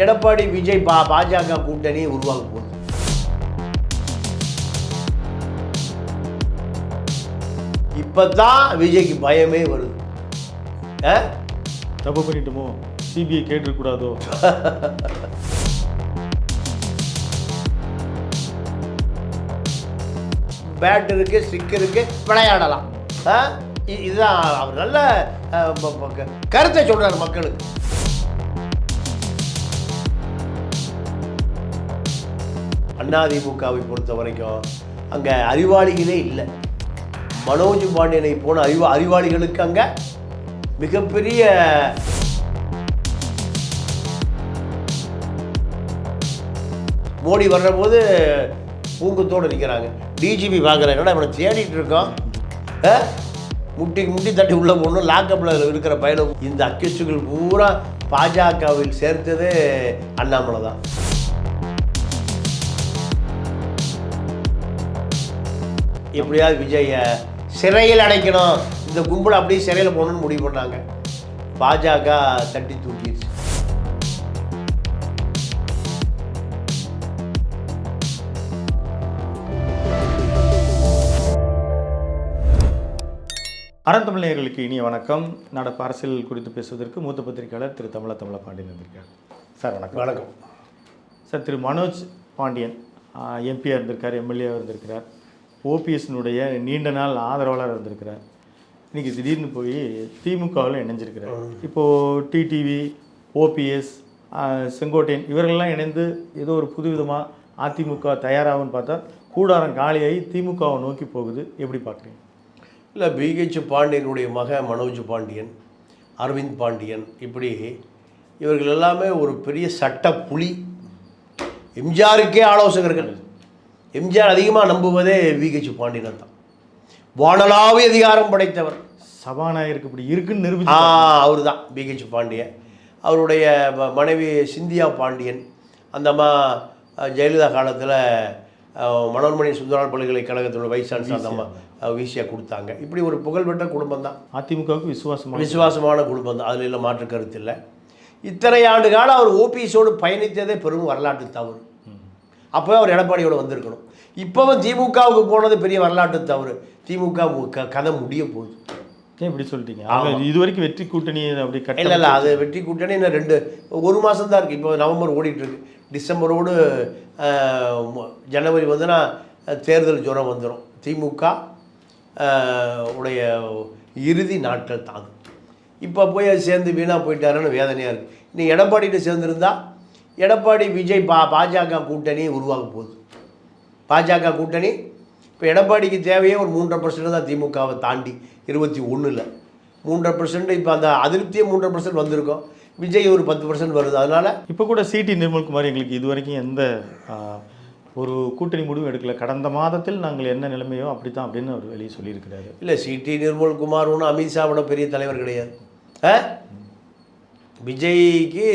எடப்பாடி விஜய் பா பாஜக கூட்டணி உருவாக போகுது. இப்பதான் விஜய்க்கு பயமே வருது? தப்பு பண்ணிட்டோமோ? சிபிஐ கேட்டுக்கூடாதோ பேட் இருக்கு ஸ்டிக் இருக்கு விளையாடலாம். இதுதான் அவர் நல்ல கருத்தை சொல்றாரு மக்களுக்கு. அதிமுகவை பொறுத்த வரைக்கும் அங்கே அறிவாளிகளே இல்லை. மனோஜ் பாண்டியனை போன அறிவா அறிவாளிகளுக்கு அங்கே மிகப்பெரிய மோடி வர்றபோது பூங்கத்தோடு நிற்கிறாங்க டிஜிபி பார்க்குறாங்க இவனை தேடிட்டு இருக்கோம்? முட்டி முட்டி தட்டி உள்ள போகணும் லாக்கப்பில் இருக்கிற பயணம் இந்த அக்யூஸ்டுகள் பூரா பாஜகவில் சேர்த்தது அண்ணாமலை தான். எப்படியாவது விஜய சிறையில் அடைக்கணும். இந்த கும்பல் அப்படியே சிறையில் போகணும்னு முடிவு பண்ணாங்க. பாஜக தட்டி தூக்கிடுச்சு. அறந்தமிழ் நேயர்களுக்கு இனிய வணக்கம். நடப்பு அரசியல் குறித்து பேசுவதற்கு மூத்த பத்திரிகையாளர் திரு தமிழ தமிழ பாண்டியன் வந்திருக்கார். சார் வணக்கம். வணக்கம். சார் திரு மனோஜ் பாண்டியன் எம்பியாக இருந்திருக்கார் எம்எல்ஏவாக இருந்திருக்கிறார். ஓபிஎஸ்னுடைய நீண்ட நாள் ஆதரவாளர் இருந்திருக்கிறார். இன்னைக்கு திடீர்னு போய் திமுகவில் இணைஞ்சிருக்கிறார். இப்போது டிடிவி ஓபிஎஸ் செங்கோட்டையன் இவர்கள்லாம் இணைந்து ஏதோ ஒரு புதுவிதமாக அதிமுக தயாராகும்னு பார்த்தா கூடாரம் காலியாகி திமுகவை நோக்கி போகுது. எப்படி பார்க்குறீங்க? இல்லை பிஹெச் பாண்டியனுடைய மக மனோஜ் பாண்டியன் அரவிந்த் பாண்டியன் இப்படி இவர்கள் எல்லாமே ஒரு பெரிய சட்ட புலி எம்ஜிஆருக்கே ஆலோசகர்கள். எம்ஜிஆர் அதிகமாக நம்புவதே விஹெச் பாண்டியனை தான். வானலாவிய அதிகாரம் படைத்தவர். சபாநாயகருக்கு இப்படி இருக்குன்னு ஆ நிரூபிச்சு அவர் தான் பிஹெச் பாண்டியன். அவருடைய மனைவி சிந்தியா பாண்டியன். அந்த அம்மா ஜெயலலிதா காலத்தில் மனோன்மணி சுந்தரால் பல்கலைக்கழகத்தோட சான்சலர் அந்த அம்மா வீசியாக கொடுத்தாங்க. இப்படி ஒரு புகழ்பெற்ற குடும்பம் தான். அதிமுகவுக்கு விசுவாசமாக விசுவாசமான குடும்பம் தான். அதில் எல்லாம் மாற்று கருத்து இல்லை. இத்தனை ஆண்டு காலம் அவர் ஓபிஎஸோடு பயணித்ததே பெரும் வரலாற்று தவறு. அப்போவே அவர் எடப்பாடியோட வந்திருக்கணும். இப்போவும் திமுகவுக்கு போனது பெரிய வரலாற்று தவறு. திமுக கதை முடிய போகுது. இப்படி சொல்லிட்டீங்க? இது வரைக்கும் வெற்றி கூட்டணி அப்படி கட்ட இல்லை இல்லை அது வெற்றி கூட்டணி இன்னும் ரெண்டு ஒரு மாதம் தான் இருக்குது இப்போ நவம்பர் ஓடிட்டு இருக்கு டிசம்பரோடு ஜனவரி வந்துன்னா தேர்தல் ஜுரம் வந்துடும் திமுக உடைய இறுதி நாட்கள் தான் இப்போ போய் சேர்ந்து வீணாக போயிட்டாருன்னு வேதனையாக இருக்குது நீ எடப்பாடிகிட்ட சேர்ந்துருந்தா எடப்பாடி விஜய் பா பாஜக கூட்டணி உருவாக போகுது. பாஜக கூட்டணி. இப்போ எடப்பாடிக்கு தேவையே ஒரு மூன்றரை பர்சன்ட் தான் திமுகவை தாண்டி இருபத்தி ஒன்றில் மூன்றரை பர்சன்ட் இப்போ அந்த அதிருப்தியே மூன்றரை பர்சன்ட் வந்திருக்கும். விஜய் ஒரு பத்து பர்சன்ட் வருது. அதனால் இப்போ கூட சிடி நிர்மல்குமார் எங்களுக்கு இது வரைக்கும் எந்த ஒரு கூட்டணி முடிவும் எடுக்கல. கடந்த மாதத்தில் நாங்கள் என்ன நிலைமையோ அப்படி தான் அப்படின்னு அவர் வெளியே சொல்லியிருக்கிறாரு. இல்லை சிடி நிர்மல்குமார் ஒன்றும் அமித்ஷாவோட பெரிய தலைவர் கிடையாது. விஜய்க்கு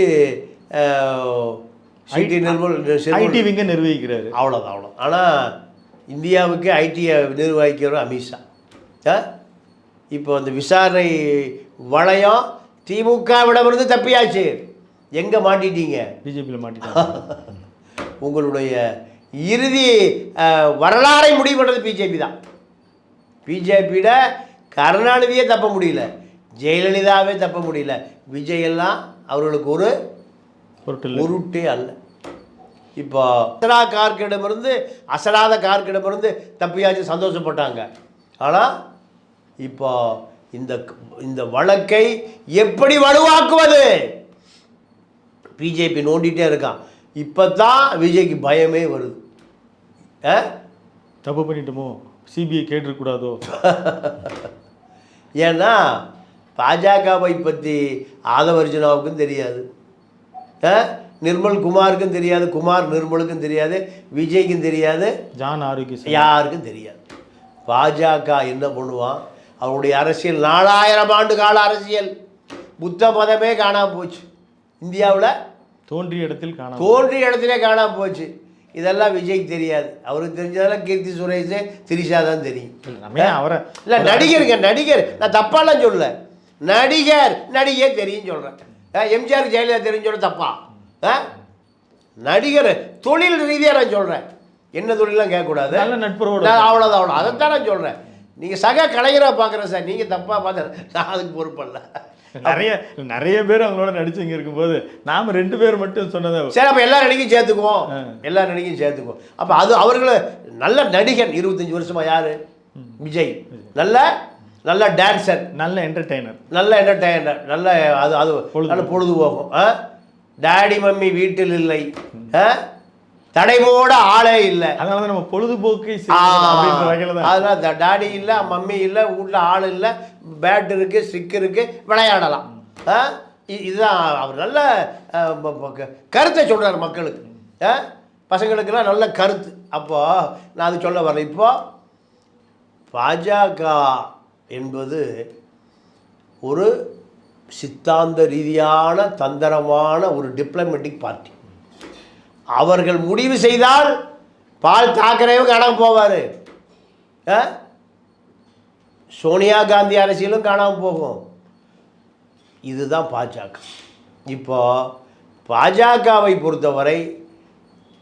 சிடி நிர்மல் ஐடி விங்க நிர்வகிக்கிறாரு. அவ்வளோதான் அவ்வளோ ஆனால் இந்தியாவுக்கு ஐடியை நிர்வகிக்கிறவர் அமித்ஷா. இப்போ அந்த விசாரணை வளையம் திமுகவிடமிருந்து தப்பியாச்சு. எங்கே மாட்டிட்டீங்க? பிஜேபியில் மாட்டிட்டாங்க. உங்களுடைய இறுதி வரலாறை முடிவு பண்ணுறது பிஜேபி தான். பிஜேபியிட கருணாநிதியே தப்ப முடியல. ஜெயலலிதாவே தப்ப முடியல. விஜய் எல்லாம் அவர்களுக்கு ஒரு உருட்டே அல்ல. இப்போ அசலா கார்க்கிடமிருந்து அசலாத கார்க்கிடமிருந்து தப்பியாச்சு சந்தோஷப்பட்டாங்க. ஆனால் இப்போ இந்த இந்த வழக்கை எப்படி வலுவாக்குவது? பிஜேபி நோண்டிகிட்டே இருக்கான். இப்போ தான் விஜய்க்கு பயமே வருது. ஆ? தப்பு பண்ணிட்டோமோ? சிபிஐ கேட்டுக்கூடாதோ ஏன்னா பாஜகவை பற்றி ஆதவர்ஜுனாவுக்கும் தெரியாது? நிர்மல் குமாருக்கும் தெரியாது குமார் நிர்மலுக்கும் தெரியாது விஜய்க்கும் தெரியாது ஜான் ஆரோக்கிய யாருக்கும் தெரியாது. பாஜக என்ன பண்ணுவான்? அவருடைய அரசியல் நாலாயிரம் ஆண்டு கால அரசியல். புத்த மதமே காணாம போச்சு. இந்தியாவில் தோன்றிய இடத்தில் காணாம தோன்றிய இடத்திலே காணாம போச்சு. இதெல்லாம் விஜய்க்கு தெரியாது. அவருக்கு தெரிஞ்சதெல்லாம் கீர்த்தி சுரேஷ் திரிஷா தான் தெரியும். அவரை இல்லை நடிகருங்க நடிகர். நான் தப்பாலாம் சொல்லல. நடிகர் நடிகே தெரியும் சொல்கிறேன் எம்ஜிஆர் ஜெயலலிதா தெரிஞ்சோட தப்பா. ஆ? நடிகர் தொழில் ரீதியாக நான் சொல்கிறேன் என்ன தொழிலாம் கேட்கக்கூடாது. நல்ல நட்புறவோட அவ்வளோதான் அவ்வளோ அதைத்தான் நான் சொல்கிறேன் நீங்கள் சக கலைஞராக பார்க்குறேன் சார். நீங்கள் தப்பாக பார்க்குறேன் நான் அதுக்கு பொறுப்பல்ல நிறைய நிறைய பேர் அவங்களோட நடிச்சு இங்க இருக்கும்போது நாம ரெண்டு பேர் மட்டும் சொன்னதை சரி அப்போ எல்லா நடிகையும் சேர்த்துக்குவோம். எல்லா நடிகையும் சேர்த்துக்குவோம். அப்போ அது அவர்கள நல்ல நடிகன் இருபத்தஞ்சி வருஷமா யாரு? விஜய். நல்ல நல்ல டான்சர் நல்ல என்டர்டெய்னர் நல்ல என்டர்டைனர் நல்ல அது அது. நல்ல பொழுதுபோகும் டாடி மம்மி வீட்டில் இல்லை. ஆ? தடைபோட ஆளே இல்லை. அதனால தான் நம்ம பொழுதுபோக்கு த- டாடி இல்லை மம்மி இல்லை வீட்டில் ஆள் இல்லை பேட் இருக்கு ஸ்டிக் இருக்கு விளையாடலாம். இதுதான் அவர் நல்ல கருத்தை சொல்றாரு மக்களுக்கு? பசங்களுக்கெல்லாம் நல்ல கருத்து. அப்போ நான் அது சொல்ல வரேன் இப்போ பாஜக என்பது ஒரு சித்தாந்த ரீதியான தந்திரமான ஒரு டிப்ளமேட்டிக் பார்ட்டி அவர்கள் முடிவு செய்தால் பால் தாக்கரேவும் காணாமல் போவார். சோனியா காந்தி அரசியலும் காணாமல் போகும். இதுதான் பாஜக. இப்போ பாஜகவை பொறுத்தவரை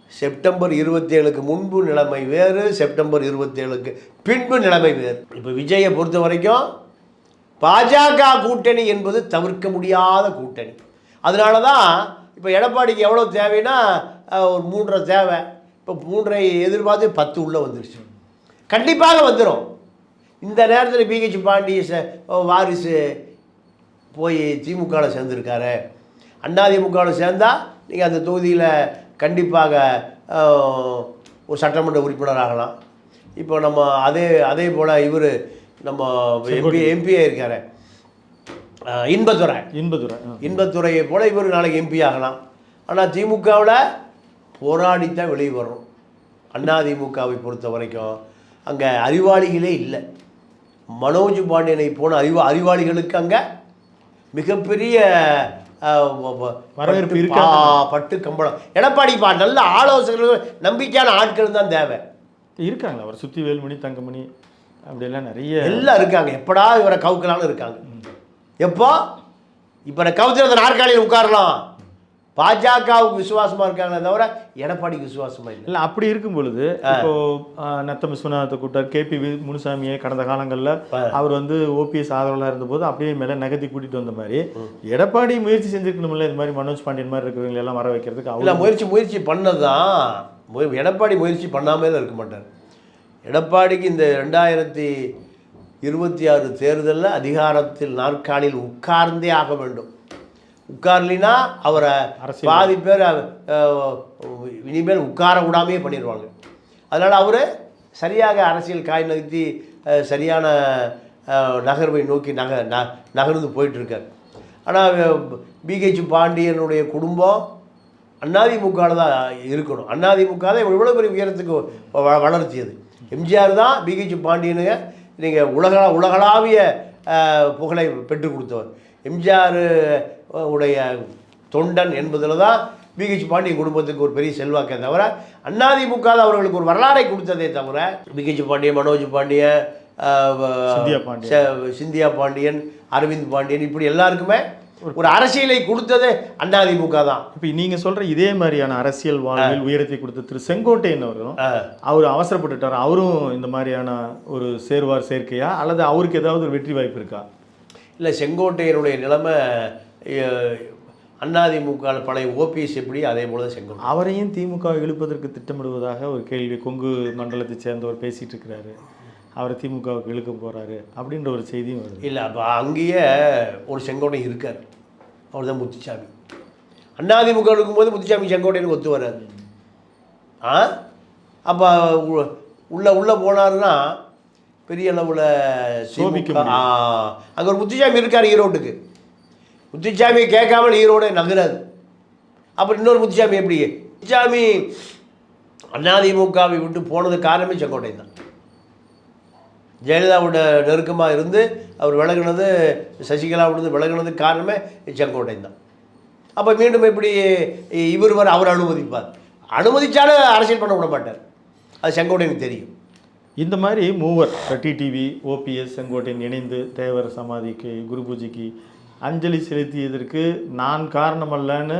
செப்டம்பர் இருபத்தேழுக்கு முன்பு நிலைமை வேறு செப்டம்பர் இருபத்தேழுக்கு பின்பு நிலைமை வேறு. இப்போ விஜயை பொறுத்த வரைக்கும் பாஜக கூட்டணி என்பது தவிர்க்க முடியாத கூட்டணி. அதனால தான் இப்போ எடப்பாடிக்கு எவ்வளோ தேவைன்னா ஒரு மூன்றரை தேவை. இப்போ மூன்றை எதிர்பார்த்து பத்து உள்ளே வந்துருச்சு. கண்டிப்பாக வந்துடும் இந்த நேரத்தில் பிஹெச் பாண்டி ச- வாரிசு போய் திமுகவில் சேர்ந்துருக்காரு. அண்ணாதிமுகவில் சேர்ந்தால் நீங்கள் அந்த தொகுதியில் கண்டிப்பாக ஒரு சட்டமன்ற உறுப்பினர் ஆகலாம் இப்போ நம்ம அதே அதே போல் இவர் நம்ம எம்பி எம்பியே இருக்காரு. இன்பதுரை ஆ. இன்பத்துறையை போல் இவர் நாளைக்கு எம்பி ஆகலாம். ஆனால் திமுகவில் போராடித்தான் வெளியே வரும் அதிமுகவை பொறுத்த வரைக்கும் அங்கே அறிவாளிகளே இல்லை. மனோஜ் பாண்டியனை போன அறிவா அறிவாளிகளுக்கு அங்கே மிகப்பெரிய வரவேற்பு. ஆ, பட்டு கம்பளம். எடப்பாடி பா நல்ல ஆலோசகர்கள் நம்பிக்கையான ஆட்கள் தான் தேவை. இருக்காங்க. அவர் சுத்தி வேலுமணி தங்கமணி அப்படியெல்லாம் நிறைய எல்லாம் இருக்காங்க. எப்படா இவரை கவுக்கலாம்னு இருக்காங்க. எப்போ? இப்போ கவுத்துறது நாற்காலியில் உட்காரலாம். பாஜகவுக்கு விசுவாசமா இருக்காங்களே தவிர எடப்பாடிக்கு விசுவாசமா இல்லை. இல்லை அப்படி இருக்கும் பொழுது இப்போ ஆ, நத்தம் விஸ்வநாதத்தை கூட்டார் கேபி முனுசாமியை கடந்த காலங்களில் அவர் வந்து ஓபிஎஸ் ஆதரவாளர் இருந்தபோது அப்படியே மேலே நகர்த்தி கூட்டிட்டு வந்த மாதிரி எடப்பாடி முயற்சி செஞ்சிருக்கணும்ல இது மாதிரி மனோஜ் பாண்டியன் மாதிரி இருக்கிறவங்க எல்லாம் வர வைக்கிறதுக்கு அவர் முயற்சி முயற்சி பண்ணதான். எடப்பாடி முயற்சி பண்ணாமலே இருக்க மாட்டார். எடப்பாடிக்கு இந்த ரெண்டாயிரத்தி இருபத்தி ஆறு தேர்தலில் அதிகாரத்தில் நாற்காலியில் உட்கார்ந்தே ஆக வேண்டும். உட்கார்லினா அவரை. பாதி பேர் இனிமேல் உட்கார விடாமையே பண்ணிடுவாங்க. அதனால் அவர் சரியாக அரசியல் காய் நகர்த்தி சரியான நகர்வை நோக்கி நக ந- நகர்ந்து போயிட்டுருக்கார். ஆனால் பிஹெச் பாண்டியனுடைய குடும்பம் அதிமுகவில் தான் இருக்கணும். அதிமுக தான் இவ்வளோ பெரிய உயரத்துக்கு வளர்த்தியது. எம்ஜிஆர் தான் பிஹெச் பாண்டியனுங்க நீங்கள் உலக உலகளாவிய புகழை பெற்றுக் கொடுத்தவர். எம்ஜிஆர் உடைய தொண்டன் என்பதில் தான் பிஹெச் பாண்டியன் குடும்பத்துக்கு ஒரு பெரிய செல்வாக்கே தவிர தான் அவர்களுக்கு ஒரு வரலாறை கொடுத்ததே தவிர பிஹெச் பாண்டியன் மனோஜ் பாண்டியன். சிந்தியா பாண்டியன். அரவிந்த் பாண்டியன் இப்படி எல்லாருக்குமே ஒரு அரசியலை கொடுத்தது அதிமுக தான். இப்போ நீங்க சொல்ற இதே மாதிரியான அரசியல் வாழ்வில் உயரத்தை கொடுத்த திரு செங்கோட்டையன் அவர்களும் ஆ. அவர் அவசரப்பட்டுட்டார்? அவரும் இந்த மாதிரியான ஒரு சேர்வார் சேர்க்கையா? அல்லது அவருக்கு ஏதாவது ஒரு வெற்றி வாய்ப்பு இருக்கா? இல்லை செங்கோட்டையனுடைய நிலைமை அதிமுக பழைய ஓபிஎஸ் எப்படி? அதே போல தான் செங்கோட்டை அவரையும் திமுக இழுப்பதற்கு திட்டமிடுவதாக ஒரு கேள்வி கொங்கு மண்டலத்தை சேர்ந்தவர் பேசிட்டு இருக்கிறாரு. அவரை திமுகவுக்கு இழுக்க போறாரு அப்படின்ற ஒரு செய்தியும் வருது. இல்லை அப்போ அங்கேயே ஒரு செங்கோட்டை இருக்கார். அவர் தான் முத்துச்சாமி. அதிமுக இருக்கும்போது முத்துச்சாமி செங்கோட்டையனுக்கு ஒத்து வராது. ஆ? அப்போ உள்ள உள்ளே போனாருன்னா பெரிய அளவில் சோபிக்க. அங்கே ஒரு முத்துச்சாமி இருக்கார் ஈரோட்டுக்கு. முத்துச்சாமியை கேட்காமல் ஈரோடு நகராது. அப்புறம் இன்னொரு முத்துச்சாமி எப்படி? முத்துச்சாமி அதிமுகவை விட்டு போனது காரணமே செங்கோட்டை தான். ஜெயலலிதாவோட நெருக்கமாக இருந்து அவர் விலகுனது சசிகலாவிலிருந்து விலகுனதுக்கு காரணமே செங்கோட்டை தான். அப்போ மீண்டும் எப்படி இவர் வர அவர் அனுமதிப்பார்? அனுமதிச்சாலும் அரசியல் பண்ண விட மாட்டார். அது செங்கோட்டையனுக்கு தெரியும். இந்த மாதிரி மூவர் டிடிவி ஓபிஎஸ் செங்கோட்டையன் இணைந்து தேவர் சமாதிக்கு குரு பூஜைக்கு அஞ்சலி செலுத்தியதற்கு நான் காரணமல்லன்னு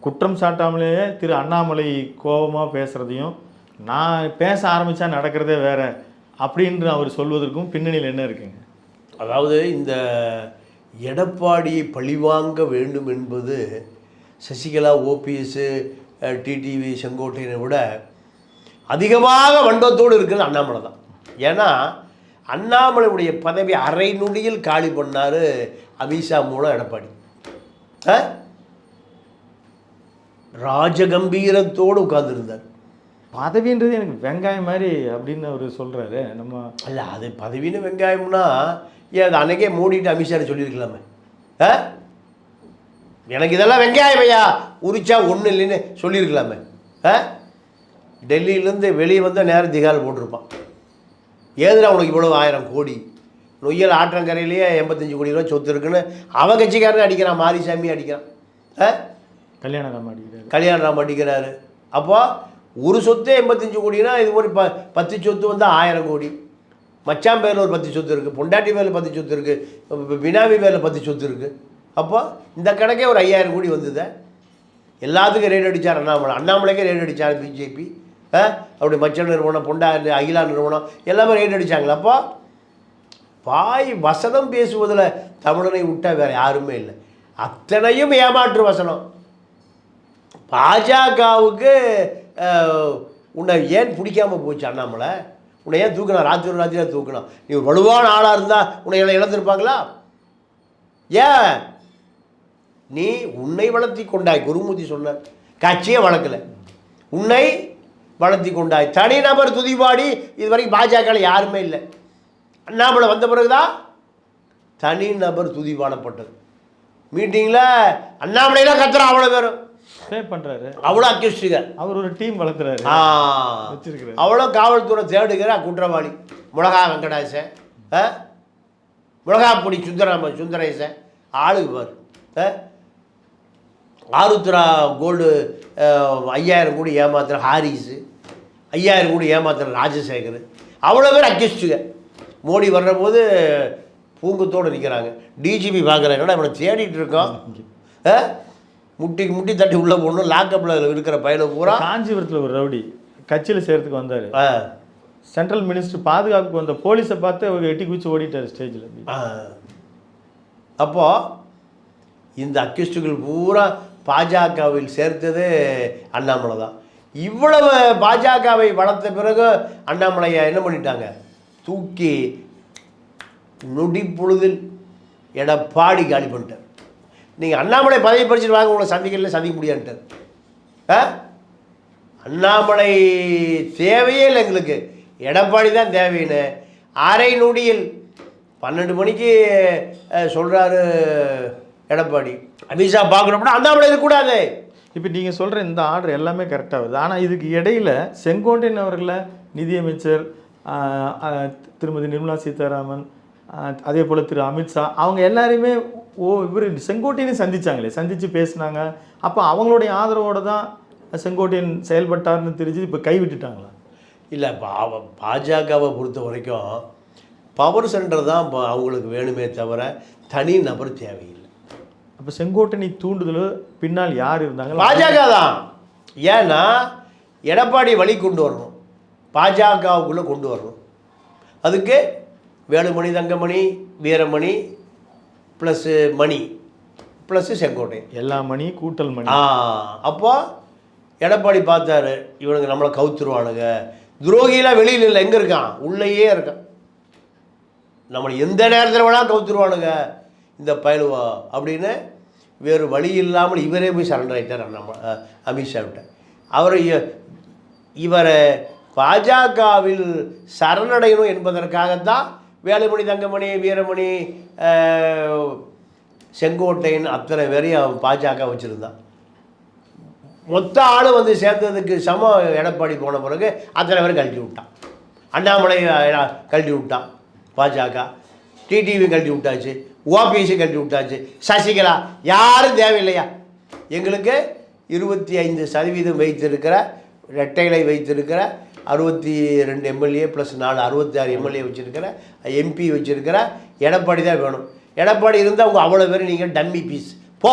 குற்றம் சாட்டாமலேயே திரு அண்ணாமலை கோபமாக பேசுகிறதையும் நான் பேச ஆரம்பித்தா நடக்கிறதே வேற அப்படின்று அவர் சொல்வதற்கும் பின்னணியில் என்ன இருக்குங்க? அதாவது இந்த எடப்பாடியை பழிவாங்க வேண்டும் என்பது சசிகலா ஓபிஎஸ் டிடிவி செங்கோட்டையனை விட அதிகமாக வண்டத்தோடு இருக்கிறது அண்ணாமலை தான். ஏன்னா அண்ணாமலையுடைய பதவி அரை நொடியில் காலி பண்ணார் அமித்ஷா மூலம் எடப்பாடி? ராஜகம்பீரத்தோடு உட்கார்ந்துருந்தார். பதவின்றது எனக்கு வெங்காயம் மாதிரி அப்படின்னு அவர் சொல்கிறாரு நம்ம அல்ல அது பதவின்னு வெங்காயம்னா ஏன் அது அன்னைக்கே மூடிட்டு அமித்ஷா சொல்லியிருக்கலாமே? ஆ? எனக்கு இதெல்லாம் வெங்காயம் ஐயா உரிச்சா ஒன்றும் இல்லைன்னு சொல்லியிருக்கலாமே? ஆ? டெல்லியிலேருந்து வெளியே வந்தால் நேரம் திகால் போட்டிருப்பான். ஏதுடா உனக்கு இவ்வளோ ஆயிரம் கோடி? நொய்யல் ஆற்றங்கரையிலேயே எண்பத்தஞ்சு கோடி ரூபா சொத்து இருக்குன்னு அவன் கட்சிக்காரன் அடிக்கிறான் மாரிசாமி அடிக்கிறான். ஆ? கல்யாணம் ராம அடிக்கிறாரு. கல்யாணம் அடிக்கிறாரு. அப்போ ஒரு சொத்தே எண்பத்தஞ்சு கோடினா இது ஒரு ப பத்து சொத்து வந்து ஆயிரம் கோடி. மச்சான் பேரில் ஒரு பத்து சொத்து இருக்குது பொண்டாட்டி பேரில் பத்து சொத்து இருக்குது வினாவி பேரில் பத்து சொத்து இருக்குது அப்போ இந்த கணக்கே ஒரு ஐயாயிரம் கோடி வந்தது. எல்லாத்துக்கும் ரேட் அடித்தார் அண்ணாமலை அண்ணாமலைக்கே ரேட் அடித்தார் பிஜேபி. அப்படி மச்ச நிறுவனம் பொண்டா அகிலா நிறுவனம் எல்லாமே ரேட் அடித்தாங்களா அப்போ பாய் வசனம் பேசுவதில் தமிழனை விட்டால் வேறு யாருமே இல்லை. அத்தனையும் ஏமாற்று வசனம். பாஜகவுக்கு உன்னை ஏன் பிடிக்காம போச்சு அண்ணாமலை? உன்னை ஏன் தூக்கணும் ராத்திரி ராத்திரியாக தூக்கணும் நீ ஒரு வலுவான ஆளாக இருந்தால் உன்னை எல்லாம் இழந்திருப்பாங்களா? ஏன்? நீ உன்னை வளர்த்தி கொண்டாய் குருமூர்த்தி சொன்னார். கட்சியே வளர்க்கலை. உன்னை வளர்த்தி கொண்டாய். தனிநபர் துதிபாடி இது வரைக்கும் பாஜகவில் யாருமே இல்லை. அண்ணாமலை வந்த பிறகுதான் தனிநபர் துதிபாடப்பட்டது மீட்டிங்கில் அண்ணாமலையெல்லாம் கத்துறான் அவ்வளோ பேரும். பண்ணுறாரு அவ்வளோ அக்யூஸ்டுங்க அவர் ஒரு டீம் வளர்த்துறாரு வச்சிருக்கிறாரு. அவ்வளோ காவல்துறை தேடுகிற குற்றவாளி. முளகா வெங்கடாசன் ஆ? முளகாப்பொடி சுந்தராம சுந்தரேசன் ஆளுக்கு பாரு? ஆருத்ரா கோல்டு ஐயாயிரம் கோடி ஏமாத்துற ஹாரிஸு ஐயாயிரம் கோடி ஏமாத்துற ராஜசேகர். அவ்வளோ பேர் அக்யூஸ்டுங்க. மோடி வர்ற போது பூங்கத்தோடு நிற்கிறாங்க டிஜிபி பார்க்குறாங்க இவனை தேடிட்டு இருக்கோம்? முட்டிக்கு முட்டி தட்டி உள்ளே போடணும். லாக்கப்பில் இருக்கிற பையனை பூரா. காஞ்சிபுரத்தில் ஒரு ரவுடி கட்சியில் சேர்த்துக்கு வந்தார். சென்ட்ரல் மினிஸ்டர் பாதுகாப்புக்கு வந்த போலீஸை பார்த்து அவர் எட்டி குச்சி ஓடிட்டார் ஸ்டேஜில். ஆ. அப்போ இந்த அக்யூஸ்டுகள் பூரா பாஜகவில் சேர்த்தது அண்ணாமலை தான். இவ்வளவு பாஜகவை வளர்த்த பிறகு அண்ணாமலையை என்ன பண்ணிட்டாங்க? தூக்கி நொடி பொழுதில் எடப்பாடி காலி பண்ணிட்டார். நீங்கள் அண்ணாமலை பதவி பறிச்சுட்டு வாங்க உங்களை சந்திக்கல சந்திக்க முடியான்ட்டார் ஆ? அண்ணாமலை தேவையே இல்லை எங்களுக்கு. எடப்பாடி தான் தேவைன்னு. அரை நொடியில் பன்னெண்டு மணிக்கு சொல்கிறாரு எடப்பாடி. அமித்ஷா பார்க்கணும்னா அண்ணாமலை இருக்கக்கூடாது. இப்போ நீங்கள் சொல்கிற இந்த ஆர்டர் எல்லாமே கரெக்டாக வருது. ஆனால் இதுக்கு இடையில செங்கோட்டையன் அவர்களை நிதியமைச்சர் திருமதி நிர்மலா சீதாராமன் அதே போல் திரு அமித்ஷா அவங்க எல்லாரையுமே ஓ இவர் செங்கோட்டையனையும் சந்திச்சாங்களே. சந்தித்து பேசினாங்க. அப்போ அவங்களுடைய ஆதரவோடு தான் செங்கோட்டையன் செயல்பட்டார்னு தெரிஞ்சு இப்போ கைவிட்டுட்டாங்களா இல்லை பா பாஜகவை பொறுத்த வரைக்கும் பவர் சென்டர் தான் இப்போ அவங்களுக்கு வேணுமே தவிர தனி நபர் தேவையில்லை. அப்போ செங்கோட்டனை தூண்டுதல் பின்னால் யார் இருந்தாங்க? பாஜக தான் ஏன்னா எடப்பாடி வழி கொண்டு வரணும். பாஜகவுக்குள்ளே கொண்டு வரணும். அதுக்கு வேலுமணி தங்கமணி வீரமணி ப்ளஸ்ஸு மணி ப்ளஸ்ஸு செங்கோட்டை. எல்லா மணி கூட்டல் மணி. ஆ அப்போ எடப்பாடி பார்த்தாரு இவனுங்க நம்மளை கவுத்துருவானுங்க. துரோகிலாம் வெளியில் இல்லை எங்கே இருக்கான்? உள்ளேயே இருக்கான். நம்மளை எந்த நேரத்தில் வேணால் கவுத்துருவானுங்க இந்த பயலுவா அப்படின்னு வேறு வழி இல்லாமல் இவரே போய் சரண்டர் ஆகிட்டார் நம்ம அமித்ஷாவிட்ட அவர் இவரை பாஜகவில் சரணடையணும் என்பதற்காகத்தான் வேலுமணி தங்கமணி வீரமணி செங்கோட்டையன் அத்தனை பேரையும் அவன் பாஜக வச்சுருந்தான். மொத்த ஆளும் வந்து சேர்ந்ததுக்கு சம எடப்பாடி போன பிறகு அத்தனை பேரும் கழட்டி விட்டான். அண்ணாமலை கழட்டி விட்டான் பாஜக. டிடிவி கழட்டி விட்டாச்சு. ஓபிஎஸ்சி கட்டி விட்டாச்சு. சசிகலா யாரும் தேவையில்லையா? எங்களுக்கு இருபத்தி ஐந்து சதவீதம் வைத்திருக்கிற ரெட்டைகளை வைத்திருக்கிற அறுபத்தி ரெண்டு எம்எல்ஏ ப்ளஸ் நாலு அறுபத்தி ஆறு எம்எல்ஏ வச்சுருக்கிற எம்பி வச்சுருக்கிற எடப்பாடி தான் வேணும். எடப்பாடி இருந்தால் அவங்க அவ்வளோ பேர் நீங்கள் டம்மி பீஸ் போ.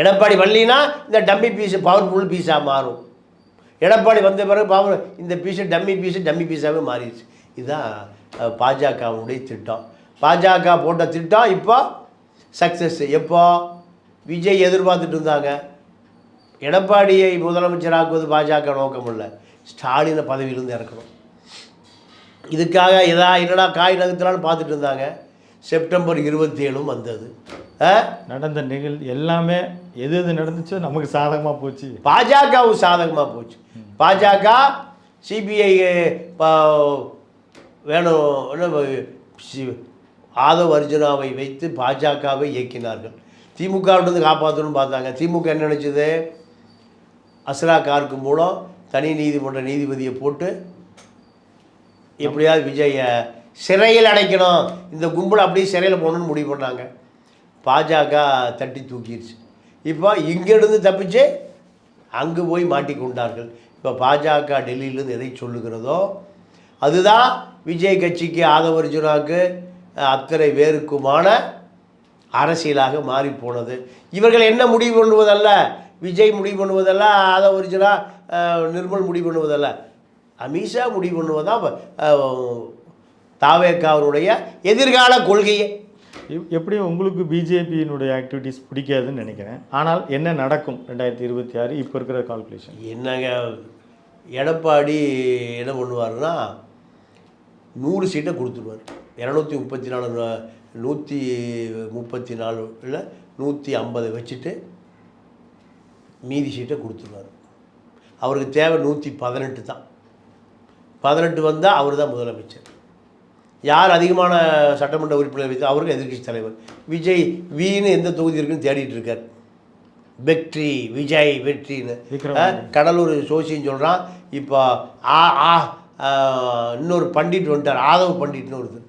எடப்பாடி வரலினா இந்த டம்மி பீஸு பவர்ஃபுல் பீஸாக மாறும். எடப்பாடி வந்த பிறகு பவர் இந்த பீஸு டம்மி பீஸு டம்மி பீஸாகவே மாறிடுச்சு. இதுதான் பாஜகவுடைய திட்டம். பாஜக போட்ட திட்டம் இப்போ சக்ஸஸ் எப்போ? விஜய் எதிர்பார்த்துட்டு இருந்தாங்க. எடப்பாடியை முதலமைச்சராக்குவது பாஜக நோக்கம் இல்லை ஸ்டாலினை பதவியிலிருந்து இறக்கணும். இதுக்காக எதா என்னடா காய் நகர்த்தலான்னு பார்த்துட்டு இருந்தாங்க. செப்டம்பர் இருபத்தி ஏழும் வந்தது? நடந்த நிகழ் எல்லாமே எது எது நடந்துச்சோ நமக்கு சாதகமாக போச்சு. பாஜகவும் சாதகமாக போச்சு. பாஜக சிபிஐ வேணும் ஆதவ் அர்ஜுனாவை வைத்து பாஜகவை இயக்கினார்கள். திமுகவிலிருந்து காப்பாற்றணும்னு பார்த்தாங்க. திமுக என்ன நினச்சது? அஸ்ரா காருக்கு மூலம் தனி நீதிமன்ற நீதிபதியை போட்டு எப்படியாவது விஜயை சிறையில் அடைக்கணும். இந்த கும்பல் அப்படியே சிறையில் போகணும்னு முடிவு பண்ணாங்க. பாஜக தட்டி தூக்கிடுச்சு இப்போ இங்கேருந்து தப்பிச்சு அங்கே போய் மாட்டிக்கொண்டார்கள் இப்போ பாஜக டெல்லியிலேருந்து எதை சொல்லுகிறதோ அதுதான் விஜய் கட்சிக்கு ஆதவர்ஜுனாக்கு அத்தனை பேருக்குமான அரசியலாக மாறி போனது. இவர்கள் என்ன முடிவு பண்ணுவதல்ல? விஜய் முடிவு பண்ணுவதல்ல ஆதவர்ஜுனா நிர்மல் முடிவு பண்ணுவதல்ல. அமித்ஷா முடிவு பண்ணுவதான் தாவேக்காவருடைய எதிர்கால கொள்கையே. எப்- எப்படியும் உங்களுக்கு பிஜேபியினுடைய ஆக்டிவிட்டீஸ் பிடிக்காதுன்னு நினைக்கிறேன். ஆனால் என்ன நடக்கும் ரெண்டாயிரத்தி இருபத்தி ஆறு இப்போ இருக்கிற கால்குலேஷன் என்னங்க எடப்பாடி என்ன பண்ணுவாருன்னா நூறு சீட்டை கொடுத்துருவார். இரநூத்தி முப்பத்தி நாலு நூற்றி முப்பத்தி நாலு இல்லை நூற்றி ஐம்பதை வச்சுட்டு மீதி சீட்டை கொடுத்துருவார். அவருக்கு தேவை நூற்றி பதினெட்டு தான். பதினெட்டு வந்தால் அவர் தான் முதலமைச்சர். யார் அதிகமான சட்டமன்ற உறுப்பினர் வைத்து அவருக்கு எதிர்க்கட்சி தலைவர். விஜய் வீன்னு எந்த தொகுதி இருக்குன்னு தேடிட்டு இருக்கார். வெற்றி விஜய் வெற்றின்னு. கடலூர் ஜோசின்னு சொல்கிறான் இப்போ ஆ ஆ, இன்னொரு பண்டிட் வந்துட்டார். ஆதவ் பண்டிட்னு ஒருத்தர்.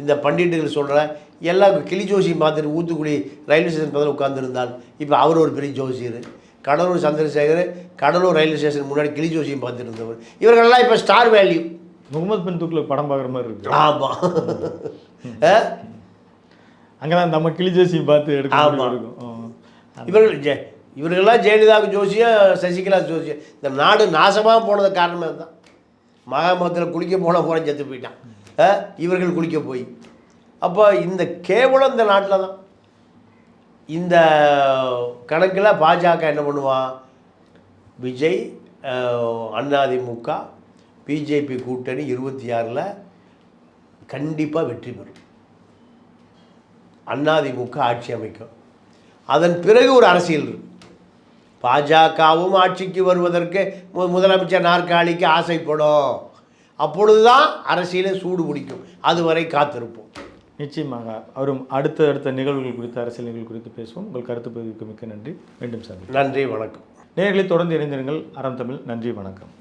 இந்த பண்டிட்டுகள் சொல்கிறேன் எல்லாம் கிளி ஜோசியம் பார்த்துட்டு ஊத்துக்குடி ரயில்வே ஸ்டேஷன் பதில் உட்காந்துருந்தால் இப்போ அவர் ஒரு பெரிய ஜோசியர். கடலூர் சந்திரசேகர் கடலூர் ரயில்வே ஸ்டேஷன் முன்னாடி கிளி ஜோசியம் பார்த்துட்டு இருந்தவர் இவர்களெல்லாம் இப்போ ஸ்டார் வேல்யூ முகமது பின் துக்ளக் படம் பார்க்குற மாதிரி இருக்கு. ஆமாம் அங்கே தான் நம்ம கிளிஜோசியம் பார்த்து எடுக்க ஆமா. முடிவு இருக்கும். ஆ. இவர்கள் ஜெ இவர்களெல்லாம் ஜெயலலிதாவுக்கு ஜோசியம் சசிகலா ஜோசியம் இந்த நாடு நாசமாக போனது காரணமே தான் மகாமகத்தில் குளிக்க போன போன செத்து போயிட்டான்? இவர்கள் குளிக்க போய். அப்போ இந்த கேவலம் இந்த நாட்டில் தான். இந்த கணக்கில் பாஜக என்ன பண்ணுவான் விஜய் அதிமுக பிஜேபி கூட்டணி இருபத்தி ஆறில் கண்டிப்பாக வெற்றி பெறும். அதிமுக ஆட்சி அமைக்கும். அதன் பிறகு ஒரு அரசியல் இருக்கு. பாஜகவும் ஆட்சிக்கு வருவதற்கு மு- முதலமைச்சர் நாற்காலிக்கு ஆசைப்படும். அப்பொழுதுதான் அரசியலே சூடு பிடிக்கும். அதுவரை காத்திருப்போம். நிச்சயமாக அவரும் அடுத்த அடுத்த நிகழ்வுகள் குறித்து அரசியல் நிகழ்வு குறித்து பேசுவோம். உங்கள் கருத்து பதிவுக்கு மிக்க நன்றி. மீண்டும் சந்திப்போம். நன்றி வணக்கம். நேர்களை தொடர்ந்து இணைந்திருங்கள். அறம் தமிழ் நன்றி வணக்கம்.